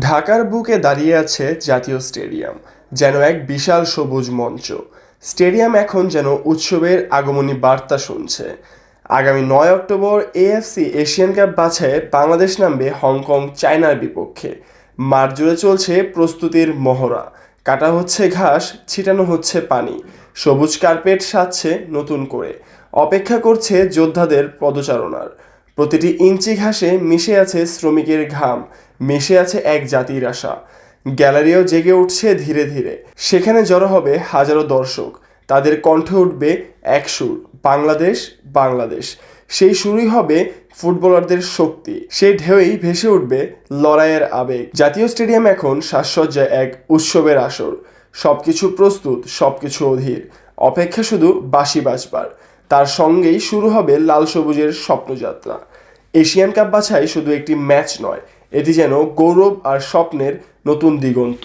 ঢাকার বুকে দাঁড়িয়ে আছে জাতীয় স্টেডিয়াম, যেন এক বিশাল সবুজ মঞ্চ। স্টেডিয়াম এখন যেন উৎসবের আগমনী বার্তা শুনছে। আগামী নয় অক্টোবর এএফসি এশিয়ান কাপ বাছায় বাংলাদেশ নামবে হংকং, চায়নার বিপক্ষে। মাঠ জুড়ে চলছে প্রস্তুতির মহড়া। কাটা হচ্ছে ঘাস, ছিটানো হচ্ছে পানি। সবুজ কার্পেট সাজছে নতুন করে। অপেক্ষা করছে যোদ্ধাদের পদচারণার। প্রতিটি ইঞ্চি ঘাসে মিশে আছে শ্রমিকের ঘাম। মিশে আছে এক জাতির আশা। গ্যালারিও জেগে উঠছে ধীরে ধীরে। সেখানে জড়ো হবে হাজারো দর্শক। তাদের কণ্ঠে উঠবে এক সুর, বাংলাদেশ বাংলাদেশ। সেই সুরই হবে ফুটবলারদের শক্তি। সেই ঢেউই ভেসে উঠবে লড়াইয়ের আবেগ। জাতীয় স্টেডিয়াম এখন সাজসজ্জায় এক উৎসবের আসর। সবকিছু প্রস্তুত, সবকিছু অধীর। অপেক্ষা শুধু বাঁশি বাজবার। তার সঙ্গেই শুরু হবে লাল সবুজের স্বপ্নযাত্রা। এশিয়ান কাপ বাছাই শুধু একটি ম্যাচ নয় এটি যেন গৌরব আর স্বপ্নের নতুন দিগন্ত।